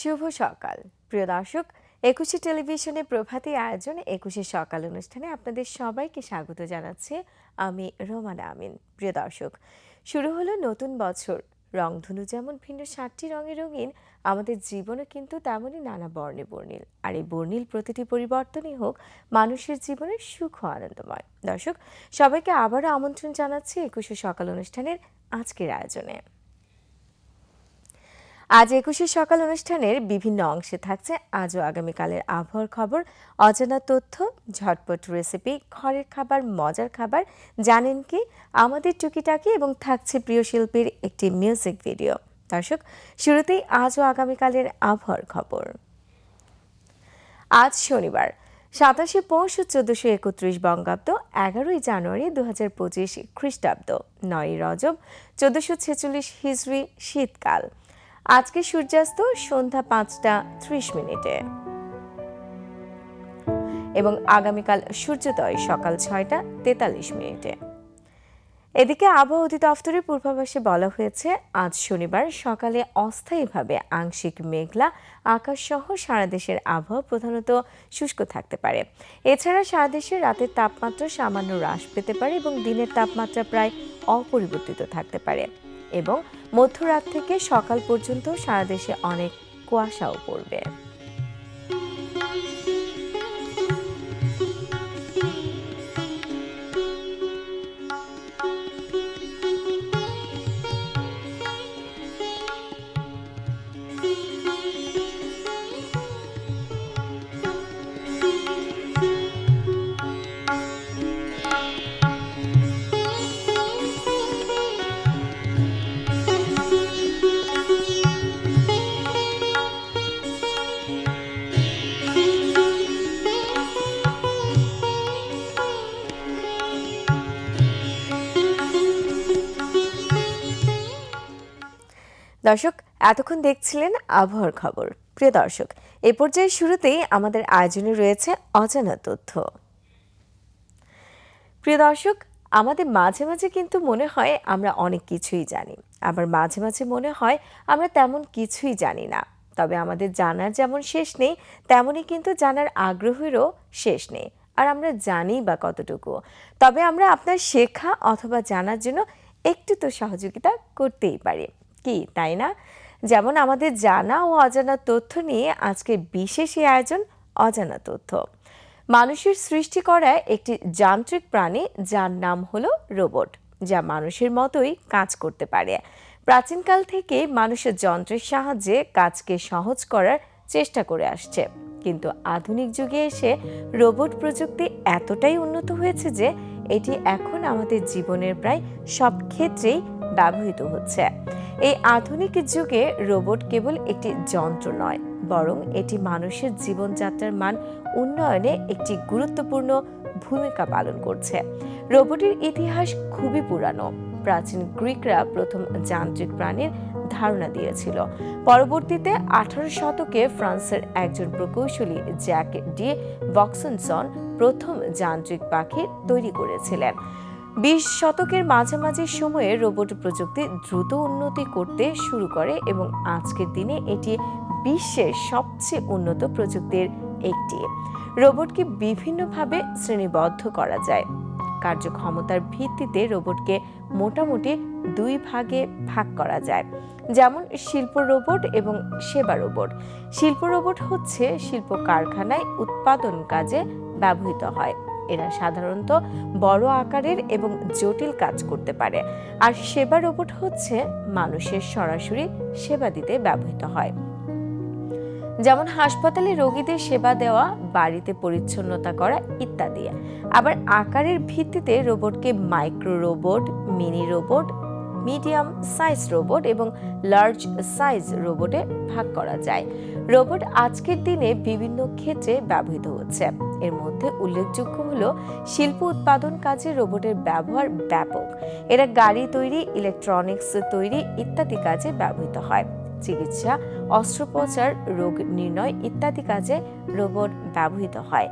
শুভ সকাল। প্রিয় দর্শক, একুশে টেলিভিশনে প্রভাতী আয়োজন একুশে সকাল অনুষ্ঠানে আপনাদের সবাইকে স্বাগত জানাচ্ছি আমি রোমানা আমিন। প্রিয় দর্শক, শুরু হলো নতুন বছর। রংধনু যেমন ভিন্ন সাতটি রঙে রঙিন, আমাদের জীবনও কিন্তু তেমনই নানা বর্ণে বর্ণিল। আর এই বর্ণিল প্রতিটি পরিবর্তনই হোক, মানুষের জীবনের সুখ আনন্দময়। দর্শক, সবাইকে আবারও আমন্ত্রণ জানাচ্ছি একুশে সকাল অনুষ্ঠানের আজকের আয়োজনে। আজ একুশে সকাল অনুষ্ঠানের বিভিন্ন অংশে থাকছে আজও আগামীকালের আবহাওয়ার খবর, অজানা তথ্য, ঝটপট রেসিপি, ঘরের খাবার, মজার খাবার, জানেন কি, আমাদের টুকিটাকি এবং থাকছে প্রিয় শিল্পীর একটি মিউজিক ভিডিও। দর্শক, শুরুতেই আজও আগামীকালের আবহাওয়ার খবর। আজ শনিবার, সাতাশে পৌষ চোদ্দশো একত্রিশ বঙ্গাব্দ, এগারোই জানুয়ারি দু হাজার পঁচিশ খ্রিস্টাব্দ নয় রজব, চোদ্দশো ছেচল্লিশ হিজড়ি, শীতকাল। আজকে সূর্যাস্ত সন্ধ্যা পাঁচটা ত্রিশ মিনিটে। এবং আগামীকাল সূর্যোদয় সকাল ছয়টা তেতাল্লিশ মিনিটে। এদিকে আবহাওয়া অধিদপ্তরের পূর্বাভাসে বলা হয়েছে, আজ শনিবার সকালে অস্থায়ীভাবে আংশিক মেঘলা আকাশ সহ সারা দেশের আবহাওয়া প্রধানত শুষ্ক থাকতে পারে। এছাড়া সারা দেশের রাতের তাপমাত্রা সামান্য হ্রাস পেতে পারে এবং দিনের তাপমাত্রা প্রায় অপরিবর্তিত থাকতে পারে। এবং মধ্যরাত থেকে সকাল পর্যন্ত সারা দেশে অনেক কুয়াশাও পড়বে। দর্শক, এতক্ষণ দেখছিলেন আবহাওয়ার খবর। প্রিয় দর্শক, এ পর্যায়ে শুরুতেই আমাদের আয়োজনে রয়েছে অজানা তথ্য। প্রিয় দর্শক, আমাদের মাঝে মাঝে কিন্তু মনে হয় আমরা অনেক কিছুই জানি। আবার মাঝে মাঝে মনে হয় আমরা তেমন কিছুই জানি না। তবে আমাদের জানার যেমন শেষ নেই, তেমনই কিন্তু জানার আগ্রহেরও শেষ নেই। আর আমরা জানি বা কতটুকু। তবে আমরা আপনার শেখা অথবা জানার জন্য একটু তো সহযোগিতা করতেই পারি। কি, তাই না? যেমন আমাদের জানা ও অজানা তথ্য নিয়ে আজকে বিশেষ এই আয়োজন অজানা তথ্য। মানুষের সৃষ্টি করা একটি যান্ত্রিক প্রাণী যার নাম হলো রোবট, যা মানুষের মতোই কাজ করতে পারে। প্রাচীনকাল থেকে মানুষের যন্ত্রের সাহায্যে কাজকে সহজ করার চেষ্টা করে আসছে। কিন্তু আধুনিক যুগে এসে রোবট প্রযুক্তি এতটাই উন্নত হয়েছে যে এটি এখন আমাদের জীবনের প্রায় সব ক্ষেত্রেই ব্যবহৃত হচ্ছে। এই আধুনিক যুগে রোবট কেবল একটি যন্ত্র নয়, বরং এটি মানুষের জীবনযাত্রার মান উন্নয়নে একটি গুরুত্বপূর্ণ ভূমিকা পালন করছে। রোবটের ইতিহাস খুবই পুরানো। প্রাচীন গ্রিকরা প্রথম যান্ত্রিক প্রাণীর ধারণা দিয়েছিল। পরবর্তীতে আঠারো শতকে ফ্রান্সের একজন প্রকৌশলী জ্যাক ডি বক্সনসন প্রথম যান্ত্রিক পাখি তৈরি করেছিলেন। বিশ শতকের মাঝামাঝি সময়ে রোবট প্রযুক্তি দ্রুত উন্নতি করতে শুরু করে এবং আজকের দিনে এটি বিশ্বের সবচেয়ে উন্নত প্রযুক্তির একটি। রোবটকে বিভিন্নভাবে শ্রেণীবদ্ধ করা যায়। কার্যক্ষমতার ভিত্তিতে রোবটকে মোটামুটি দুই ভাগে ভাগ করা যায়। যেমন শিল্প রোবট এবং সেবা রোবট। শিল্প রোবট হচ্ছে শিল্প কারখানায় উৎপাদন কাজে ব্যবহৃত হয়। এরা সাধারণত বড় আকারের এবং জটিল কাজ করতে পারে। আর সেবা রোবট হচ্ছে মানুষের সরাসরি সেবা দিতে ব্যবহৃত হয়। যেমন হাসপাতালে রোগীদের সেবা দেওয়া, বাড়িতে পরিচ্ছন্নতা করা ইত্যাদি। আবার আকারের ভিত্তিতে রোবটকে micro robot, mini robot medium size robot এবং লার্জ সাইজ রোবটে ভাগ করা যায়। রোবট আজকের দিনে বিভিন্ন ক্ষেত্রে ব্যবহৃত হচ্ছে। এর মধ্যে উল্লেখযোগ্য হল শিল্প উৎপাদন কাজে রোবটের ব্যবহার ব্যাপক। এরা গাড়ি তৈরি ইলেকট্রনিক্স তৈরি ইত্যাদি কাজে ব্যবহৃত হয়। চিকিৎসা, অস্ত্রোপচার, রোগ নির্ণয় ইত্যাদি কাজে রোবট ব্যবহৃত হয়।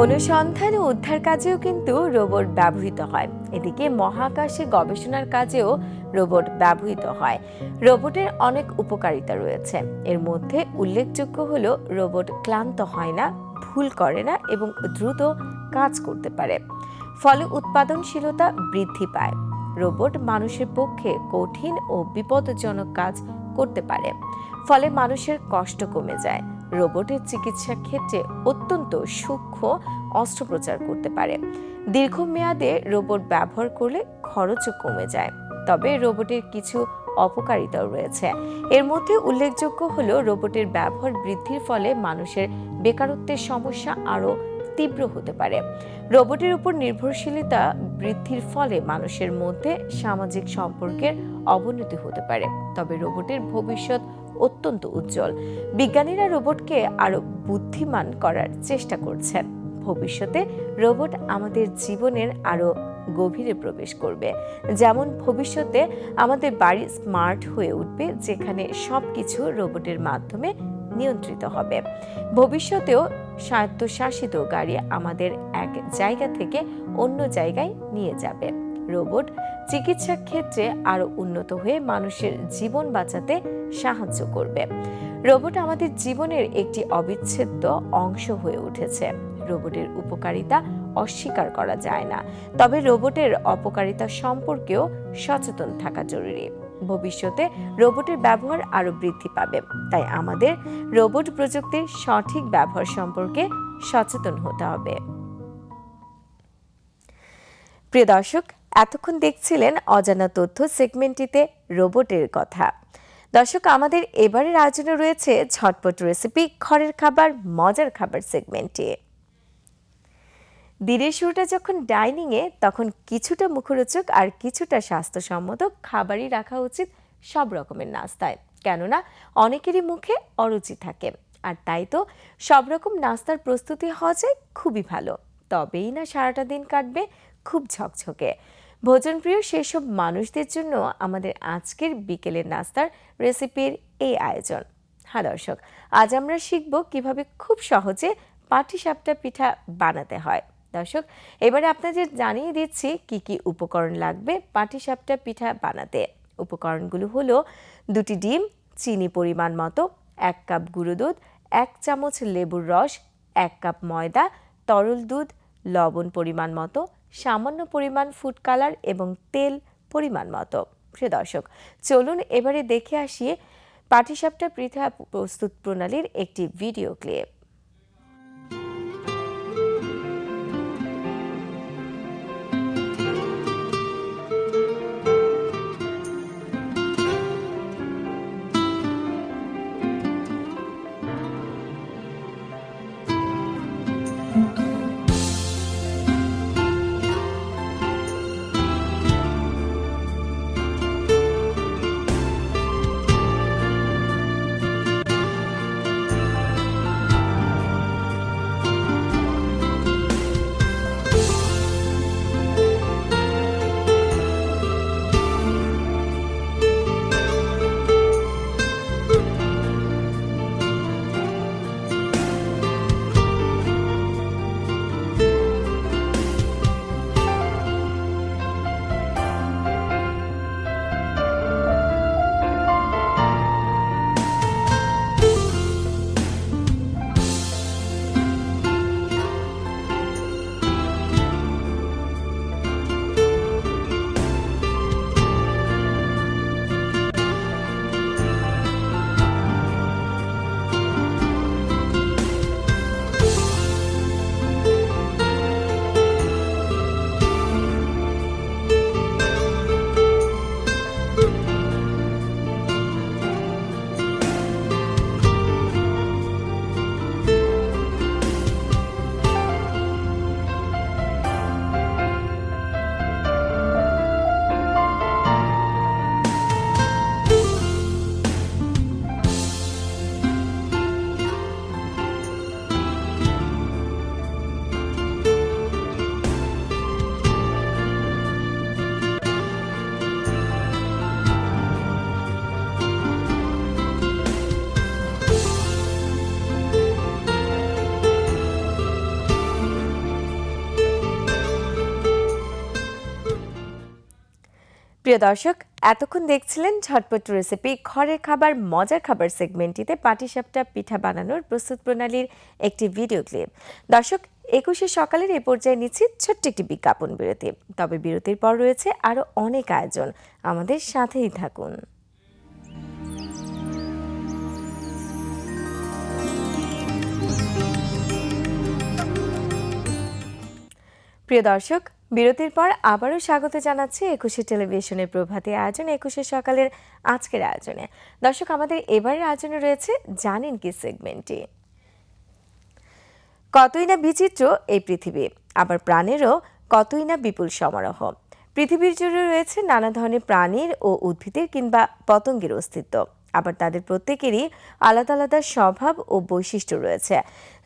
অনুসন্ধান ও উদ্ধার কাজেও কিন্তু রোবট ব্যবহৃত হয়। এদিকে মহাকাশে গবেষণার কাজেও রোবট ব্যবহৃত হয়। রোবটের অনেক উপকারিতা রয়েছে। এর মধ্যে উল্লেখযোগ্য হল, রোবট ক্লান্ত হয় না, ভুল করে না এবং দ্রুত কাজ করতে পারে। ফলে উৎপাদনশীলতা বৃদ্ধি পায়। রোবট মানুষের পক্ষে কঠিন ও বিপদজনক কাজ করতে পারে। ফলে মানুষের কষ্ট কমে যায়। রোবটের চিকিৎসা ক্ষেত্রে অত্যন্ত সূক্ষ্ম অস্ত্রোপচার করতে পারে। দীর্ঘমেয়াদে রোবট ব্যবহার করলে খরচও কমে যায়। তবে রোবটের কিছু অপকারিতাও রয়েছে। এর মধ্যে উল্লেখযোগ্য হল রোবটের ব্যবহার বৃদ্ধির ফলে মানুষের বেকারত্বের সমস্যা আরও তীব্র হতে পারে। রোবটের উপর নির্ভরশীলতা বৃদ্ধির ফলে মানুষের মধ্যে সামাজিক সম্পর্কের অবনতি হতে পারে। তবে রোবটের ভবিষ্যৎ অত্যন্ত উজ্জ্বল। বিজ্ঞানীরা রোবটকে আরও বুদ্ধিমান করার চেষ্টা করছেন। ভবিষ্যতে রোবট আমাদের জীবনের আরও গভীরে প্রবেশ করবে। যেমন ভবিষ্যতে আমাদের বাড়ি স্মার্ট হয়ে উঠবে, যেখানে সব কিছু রোবটের মাধ্যমে নিয়ন্ত্রিত হবে। ভবিষ্যতেও স্বায়ত্তশাসিত গাড়ি আমাদের এক জায়গা থেকে অন্য জায়গায় নিয়ে যাবে। রোবট চিকিৎসা ক্ষেত্রে আরও উন্নত হয়ে মানুষের জীবন বাঁচাতে সাহায্য করবে। রোবট আমাদের জীবনের একটি অবিচ্ছেদ্য অংশ হয়ে উঠেছে। রোবটের উপকারিতা অস্বীকার করা যায় না। তবে রোবটের অপকারিতা সম্পর্কেও সচেতন থাকা জরুরি। ভবিষ্যতে রোবটের ব্যবহার আরও বৃদ্ধি পাবে। তাই আমাদের রোবট প্রযুক্তির সঠিক ব্যবহার সম্পর্কে সচেতন হতে হবে। প্রিয় দর্শক এতক্ষণ দেখছিলেন অজানা তথ্য সেগমেন্টটিতে রোবটের কথা। দর্শক, আমাদের এবারের আয়োজনে রয়েছে ঝটপট রেসিপি, ঘরের খাবার, মজার খাবার সেগমেন্টে। দিনের শুরুটা যখন ডাইনিংয়ে, তখন কিছুটা মুখরোচক আর কিছুটা স্বাস্থ্যসম্মত খাবারই রাখা উচিত সব রকমের নাস্তায়। কেননা, অনেকেরই মুখে অরুচি থাকে। আর তাই তো সব রকম নাস্তার প্রস্তুতি হওয়া যায় খুবই ভালো। তবেই না সারাটা দিন কাটবে খুব ঝকঝকে। ভোজনপ্রিয় সেসব মানুষদের জন্য আমাদের আজকের বিকেলের নাস্তার রেসিপির এই আয়োজন। হ্যাঁ দর্শক, আজ আমরা শিখব কীভাবে খুব সহজে পাটিসাপটা পিঠা বানাতে হয়। দর্শক, এবারে আপনাদের জানিয়ে দিচ্ছি কি কি উপকরণ লাগবে পাটিসাপটা পিঠা বানাতে। উপকরণগুলো হলো দুটি ডিম, চিনি পরিমাণ মতো, এক কাপ গুঁড়ো দুধ, এক চামচ লেবুর রস, এক কাপ ময়দা, তরল দুধ, লবণ পরিমাণ মতো সামান্য পরিমাণ ফুড কালার এবং তেল পরিমাণ মতো। প্রিয় দর্শক, চলুন এবারে দেখে আসি পাটিসাপটা পৃথা প্রস্তুত প্রণালীর একটি ভিডিও ক্লিপ প্রিয় দর্শক, এতক্ষণ দেখছিলেন ঝটপট রেসিপি ঘরের খাবার, মজার খাবার সেগমেন্টটিতে পাটিসাপটা পিঠা বানানোর প্রস্তুত প্রণালীর একটি ভিডিও ক্লিপ দর্শক, একুশে সকালের এই পর্যায়ে নিচ্ছি ছোট্ট একটি বিজ্ঞাপন বিরতি। তবে বিরতির পর রয়েছে আরও অনেক আয়োজন। আমাদের সাথেই থাকুন। প্রিয় দর্শক বিরতির পর আবারও স্বাগত জানাচ্ছি একুশে টেলিভিশনের প্রভাতী আয়োজন, একুশে সকালের আজকের আয়োজনে। দর্শক, আমাদের এবারের আয়োজনে রয়েছে জানেন কি সেগমেন্টটি। কতই না বিচিত্র এই পৃথিবী, আবার প্রাণেরও কতই না বিপুল সমারোহ। পৃথিবীর জুড়ে রয়েছে নানা ধরনের প্রাণীর ও উদ্ভিদের কিংবা পতঙ্গের অস্তিত্ব। আবার তাদের প্রত্যেকেরই আলাদা আলাদা স্বভাব ও বৈশিষ্ট্য রয়েছে।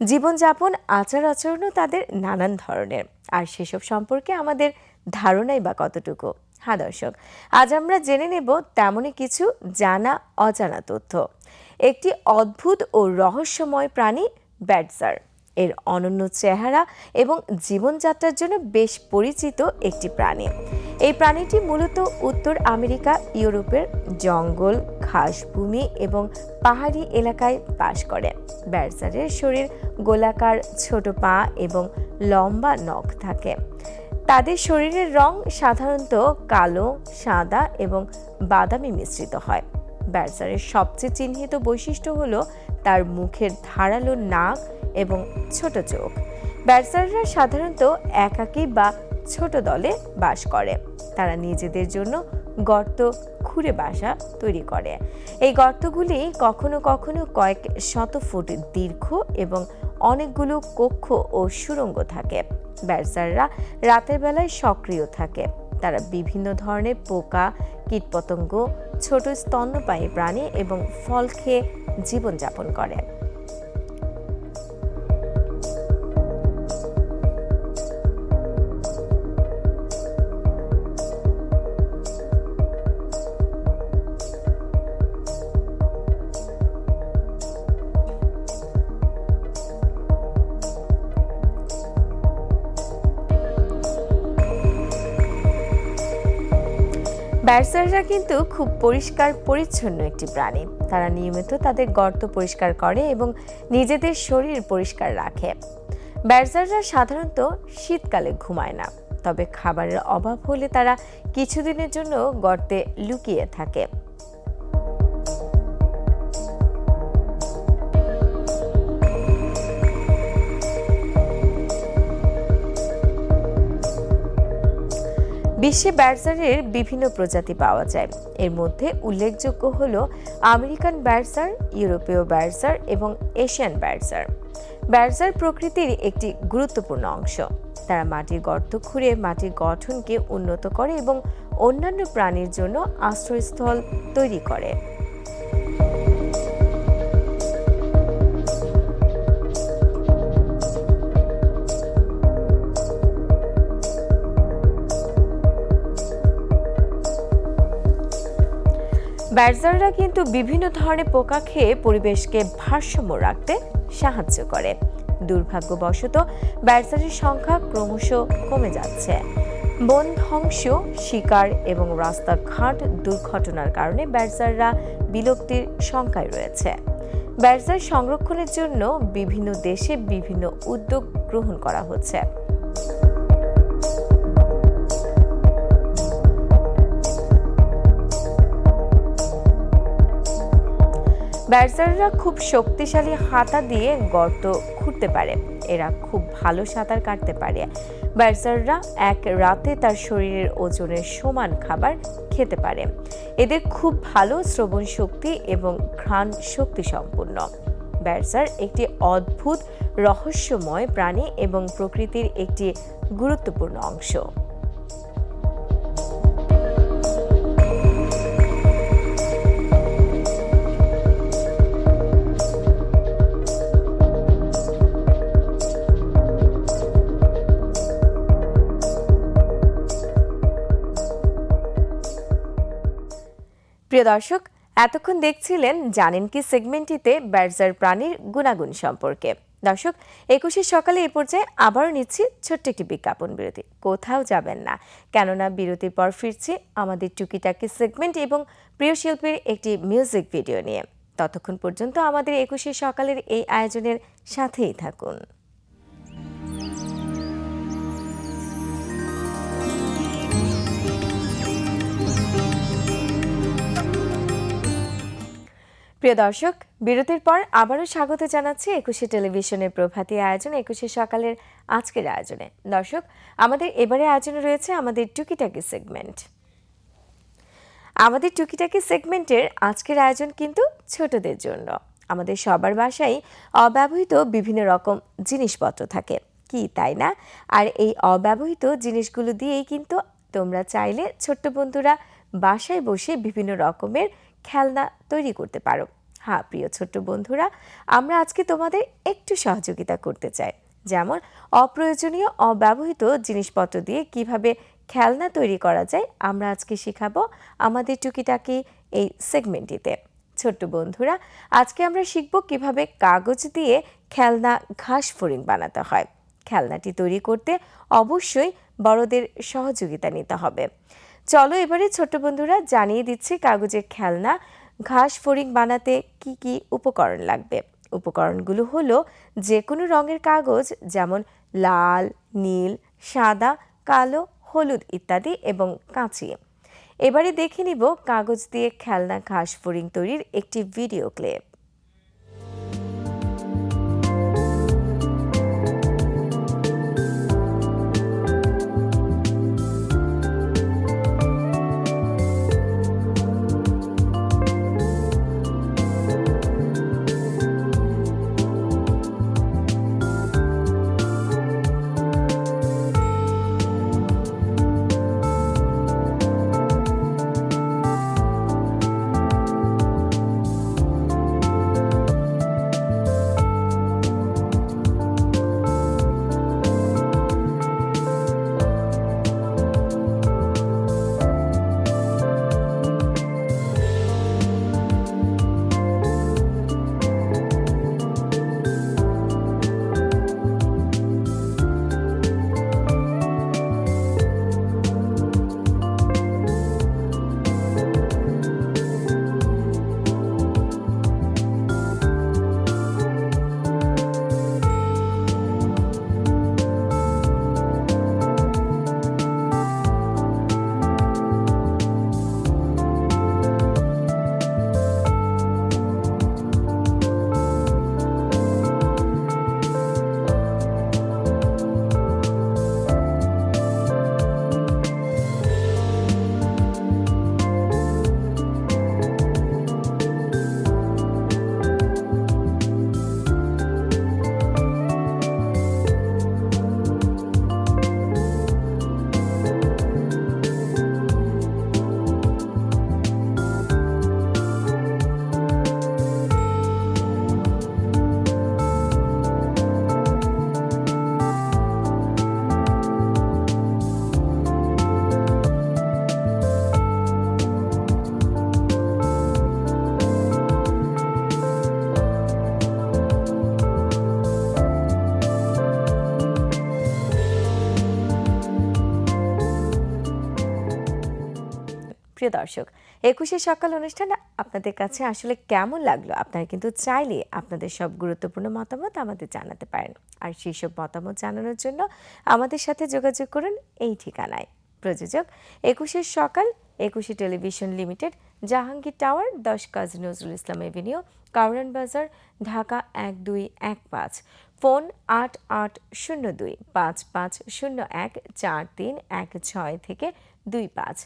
জীবনযাপন আচার আচরণও তাদের নানান ধরনের। আর সেসব সম্পর্কে আমাদের ধারণাই বা কতটুকু? হ্যাঁ দর্শক, আজ আমরা জেনে নেব তেমনই কিছু জানা অজানা তথ্য। একটি অদ্ভুত ও রহস্যময় প্রাণী, ব্যাটজার। এর অনন্য চেহারা এবং জীবনযাত্রার জন্য বেশ পরিচিত একটি প্রাণী। এই প্রাণীটি মূলত উত্তর আমেরিকা, ইউরোপের জঙ্গল ঘাসভূমি এবং পাহাড়ি এলাকায় বাস করে। ব্যাটজারের শরীর গোলাকার, ছোট পা এবং লম্বা নখ থাকে। তাদের শরীরের রং সাধারণত কালো, সাদা এবং বাদামি মিশ্রিত হয়। ব্যাটজারের সবচেয়ে চিহ্নিত বৈশিষ্ট্য হলো তার মুখের ধারালো নাক এবং ছোট চোখ। ব্যাটসাররা সাধারণত একাকী বা ছোট দলে বাস করে। তারা নিজেদের জন্য গর্ত খুঁড়ে বাসা তৈরি করে। এই গর্তগুলি কখনো কখনো কয়েক শত ফুট দীর্ঘ এবং অনেকগুলো কক্ষ ও সুড়ঙ্গ থাকে। ব্যাটসাররা রাতের বেলায় সক্রিয় থাকে। তারা বিভিন্ন ধরনের পোকা কীটপতঙ্গ ছোট স্তন্যপায়ী প্রাণী এবং ফল খেয়ে জীবনযাপন করে। ব্যাটসাররা কিন্তু খুব পরিষ্কার পরিচ্ছন্ন একটি প্রাণী। তারা নিয়মিত তাদের গর্ত পরিষ্কার করে এবং নিজেদের শরীর পরিষ্কার রাখে। ব্যারসাররা সাধারণত শীতকালে ঘুমায় না, তবে খাবারের অভাব হলে তারা কিছুদিনের জন্য গর্তে লুকিয়ে থাকে। বিশ্বে ব্যাটসারের বিভিন্ন প্রজাতি পাওয়া যায়। এর মধ্যে উল্লেখযোগ্য হল আমেরিকান ব্যাটসার ইউরোপীয় ব্যাটসার এবং এশিয়ান ব্যাটসার ব্যাটসার প্রকৃতির একটি গুরুত্বপূর্ণ অংশ। তারা মাটির গর্ত খুঁড়ে মাটির গঠনকে উন্নত করে এবং অন্যান্য প্রাণীর জন্য আশ্রয়স্থল তৈরি করে। ব্যাটজাররা কিন্তু বিভিন্ন ধরনের পোকা খেয়ে পরিবেশকে ভারসাম্য রাখতে সাহায্য করে। দুর্ভাগ্যবশত ব্যাটজারের সংখ্যা ক্রমশ কমে যাচ্ছে। বন ধ্বংস, শিকার এবং রাস্তাঘাট দুর্ঘটনার কারণে ব্যাটজাররা বিলুপ্তির সংখ্যায় রয়েছে। ব্যাটজার সংরক্ষণের জন্য বিভিন্ন দেশে বিভিন্ন উদ্যোগ গ্রহণ করা হচ্ছে। ব্যাটসাররা খুব শক্তিশালী হাতা দিয়ে গর্ত খুঁড়তে পারে। এরা খুব ভালো সাঁতার কাটতে পারে। ব্যাটসাররা এক রাতে তার শরীরের ওজনের সমান খাবার খেতে পারে। এদের খুব ভালো শ্রবণ শক্তি এবং ঘ্রাণ শক্তি সম্পূর্ণ ব্যাটসার একটি অদ্ভুত রহস্যময় প্রাণী এবং প্রকৃতির একটি গুরুত্বপূর্ণ অংশ। প্রিয় দর্শক, এতক্ষণ দেখছিলেন জানেন কি সেগমেন্টটিতে ব্যাটজার প্রাণীর গুণাগুণ সম্পর্কে। দর্শক একুশের সকালে এ পর্যায়ে আবারও নিচ্ছি ছোট্ট একটি বিজ্ঞাপন বিরতি। কোথাও যাবেন না, কেননা বিরতির পর ফিরছি আমাদের টুকিটাকি সেগমেন্ট এবং প্রিয় শিল্পীর একটি মিউজিক ভিডিও নিয়ে। ততক্ষণ পর্যন্ত আমাদের একুশে সকালের এই আয়োজনের সাথেই থাকুন। প্রিয় দর্শক, বিরতির পর আবারও স্বাগত জানাচ্ছি একুশে টেলিভিশনের প্রভাতী আয়োজন, একুশে সকালের আজকের আয়োজনে। দর্শক, আমাদের এবারে আয়োজনে রয়েছে আমাদের টুকিটাকি সেগমেন্ট। আমাদের টুকিটাকি সেগমেন্টের আজকের আয়োজন কিন্তু ছোটদের জন্য। আমাদের সবার বাসায় অব্যবহৃত বিভিন্ন রকম জিনিসপত্র থাকে। কি তাই না? আর এই অব্যবহৃত জিনিসগুলো দিয়েই কিন্তু তোমরা চাইলে ছোট্ট বন্ধুরা বাসায় বসে বিভিন্ন রকমের খেলনা তৈরি করতে পারো। হ্যাঁ প্রিয় ছোট্ট বন্ধুরা, আমরা আজকে তোমাদের একটু সহযোগিতা করতে চাই। যেমন, অপ্রয়োজনীয়, অব্যবহৃত জিনিসপত্র দিয়ে কীভাবে খেলনা তৈরি করা যায়, আমরা আজকে শেখাবো আমাদের টুকিটাকি এই সেগমেন্টটিতে। ছোট্ট বন্ধুরা, আজকে আমরা শিখব কীভাবে কাগজ দিয়ে খেলনা ঘাস ফড়িং বানাতে হয়। খেলনাটি তৈরি করতে অবশ্যই বড়দের সহযোগিতা নিতে হবে। চলো এবারে ছোট্ট বন্ধুরা জানিয়ে দিচ্ছি কাগজের খেলনা। ঘাস ফড়িং বানাতে কি কি উপকরণ লাগবে? উপকরণগুলো হলো যে কোনো রঙের কাগজ যেমন লাল, নীল, সাদা, কালো, হলুদ ইত্যাদি এবং কাঁচি। এবারে দেখে নিব কাগজ দিয়ে খেলনা ঘাস ফড়িং তৈরির একটি ভিডিও ক্লিপ। প্রিয় দর্শক, একুশে সকাল অনুষ্ঠান আপনাদের কাছে আসলে কেমন লাগল? আপনারা কিন্তু চাইলে আপনাদের সব গুরুত্বপূর্ণ মতামত আমাদের জানাতে পারেন। আর সেই সব মতামত জানানোর জন্য আমাদের সাথে যোগাযোগ করুন এই ঠিকানায়। প্রযোজক একুশের সকাল, একুশে টেলিভিশন লিমিটেড, জাহাঙ্গীর টাওয়ার, দশ কাজী নজরুল ইসলাম এভিনিউ, কাউরান বাজার, ঢাকা এক দুই এক পাঁচ, ফোন আট আট শূন্য দুই পাঁচ পাঁচ শূন্য এক চার তিন এক ছয় থেকে দুই পাঁচ।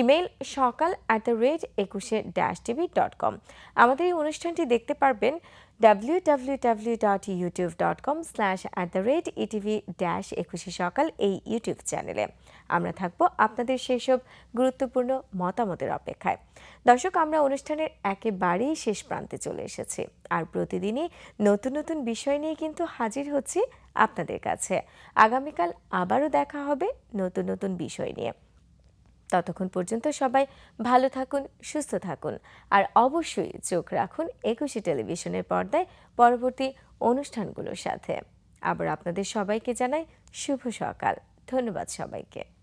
Email Sakal at the rate Ekushe dash TV dot com আমাদের এই অনুষ্ঠানটি দেখতে পারবেন W W W dot YouTube dot com slash at the rate ETV dash Ekushe Sakal এই ইউটিউব চ্যানেলে আমরা থাকব আপনাদের সেসব গুরুত্বপূর্ণ মতামতের অপেক্ষায়। দর্শক, আমরা অনুষ্ঠানের একেবারেই শেষ প্রান্তে চলে এসেছি। আর প্রতিদিনই নতুন নতুন বিষয় নিয়ে কিন্তু হাজির হচ্ছি আপনাদের কাছে। আগামীকাল আবারও দেখা হবে নতুন নতুন বিষয় নিয়ে। ততক্ষণ পর্যন্ত সবাই ভালো থাকুন, সুস্থ থাকুন। আর অবশ্যই চোখ রাখুন একুশে টেলিভিশনের পর্দায় পরবর্তী অনুষ্ঠানগুলোর সাথে। আবার আপনাদের সবাইকে জানাই শুভ সকাল। ধন্যবাদ সবাইকে।